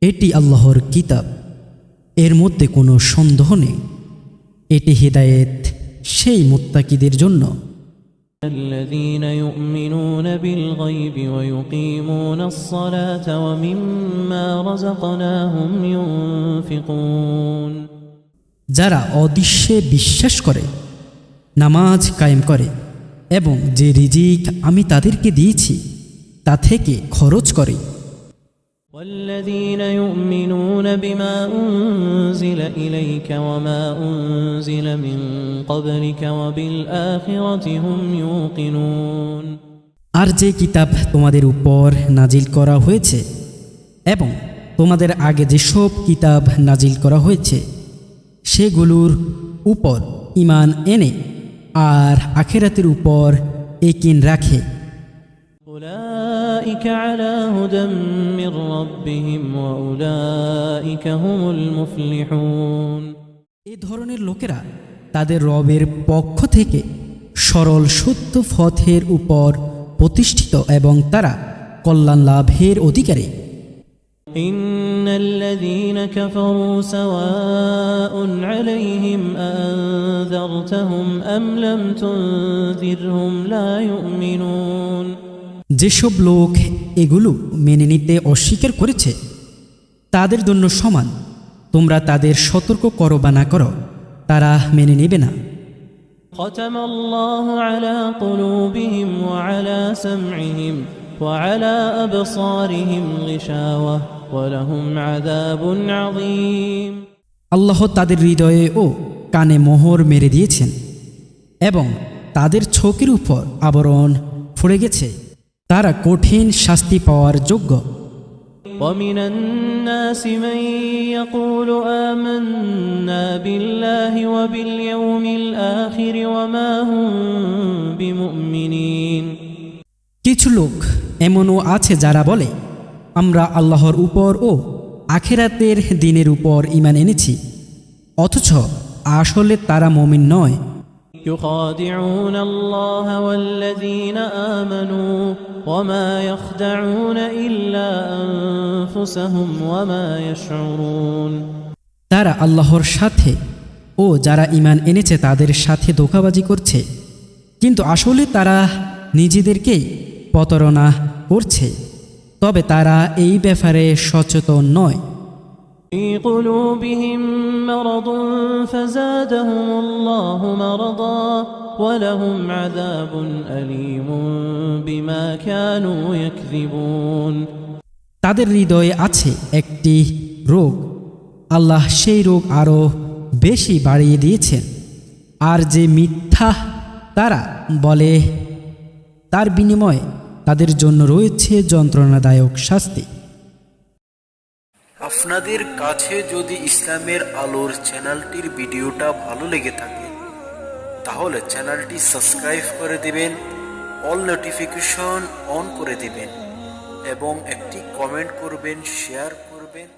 এটি আল্লাহর কিতাব। এর মধ্যে কোনো সন্দেহ নেই। এটি হৃদায়ত সেই মোত্তাকিদের জন্য। যারা অদৃশ্যে বিশ্বাস করে নামাজ কায়েম করে এবং যে রিজিক আমি তাদেরকে দিয়েছি তা থেকে খরচ করে। والذين يؤمنون بما أنزل إليك وما أنزل من قبلك وبالآخرة هم يوقنون আর যে কিতাব তোমাদের উপর নাজিল করা হয়েছে এবং তোমাদের আগে যেসব কিতাব নাজিল করা হয়েছে সেগুলোর উপর ইমান এনে আর আখেরাতের উপর একিন রাখে أولئك على هدى من ربهم وأولئك هم المفلحون এ ধরনের লোকেরা তাদের রবের পক্ষ থেকে সরল সত্য পথের উপর প্রতিষ্ঠিত এবং তারা কল্যাণ লাভের অধিকারী إن الذين كفروا سواء عليهم أأنذرتهم أم لم تنذرهم لا يؤمنون যেসব লোক এগুলো মেনে নিতে অস্বীকার করেছে তাদের জন্য সমান তোমরা তাদের সতর্ক করো বা না করো তারা মেনে নেবে না ختم الله على قلوبهم وعلى سمعهم وعلى أبصارهم غشاوة ولهم عذاب عظيم আল্লাহ তাদের হৃদয়ে ও কানে মোহর মেরে দিয়েছেন এবং তাদের চোখের উপর আবরণ পড়ে গেছে তারা কঠিন শাস্তি পাওয়ার যোগ্য ومن الناس من يقول آمنا بالله وباليوم الآخر وما هم بمؤمنين কিছু লোক এমনও আছে যারা বলে আমরা আল্লাহর উপর ও আখেরাতের দিনের উপর ইমান এনেছি অথচ আসলে তারা মমিন নয় يخادعون الله والذين آمنوا وما يخدعون إلا أنفسهم وما يشعرون তারা আল্লাহর সাথে ও যারা ইমান এনেছে তাদের সাথে ধোকাবাজি করছে কিন্তু আসলে তারা নিজেদেরকেই প্রতারণা করছে তবে তারা এই ব্যাপারে সচেতন নয় في قلوبهم مرض فزادهم الله مرضا ولهم عذاب أليم بما كانوا يكذبون তাদের হৃদয়ে আছে একটি রোগ আল্লাহ সেই রোগ আরও বেশি বাড়িয়ে দিয়েছেন আর যে মিথ্যা তারা বলে তার বিনিময়ে তাদের জন্য রয়েছে যন্ত্রণাদায়ক শাস্তি আপনাদের কাছে যদি ইসলামের আলোর চ্যানেলটির ভিডিওটা ভালো লেগে থাকে, তাহলে চ্যানেলটি সাবস্ক্রাইব করে দেবেন, অল নোটিফিকেশন অন করে দেবেন, এবং একটি কমেন্ট করবেন, শেয়ার করবেন।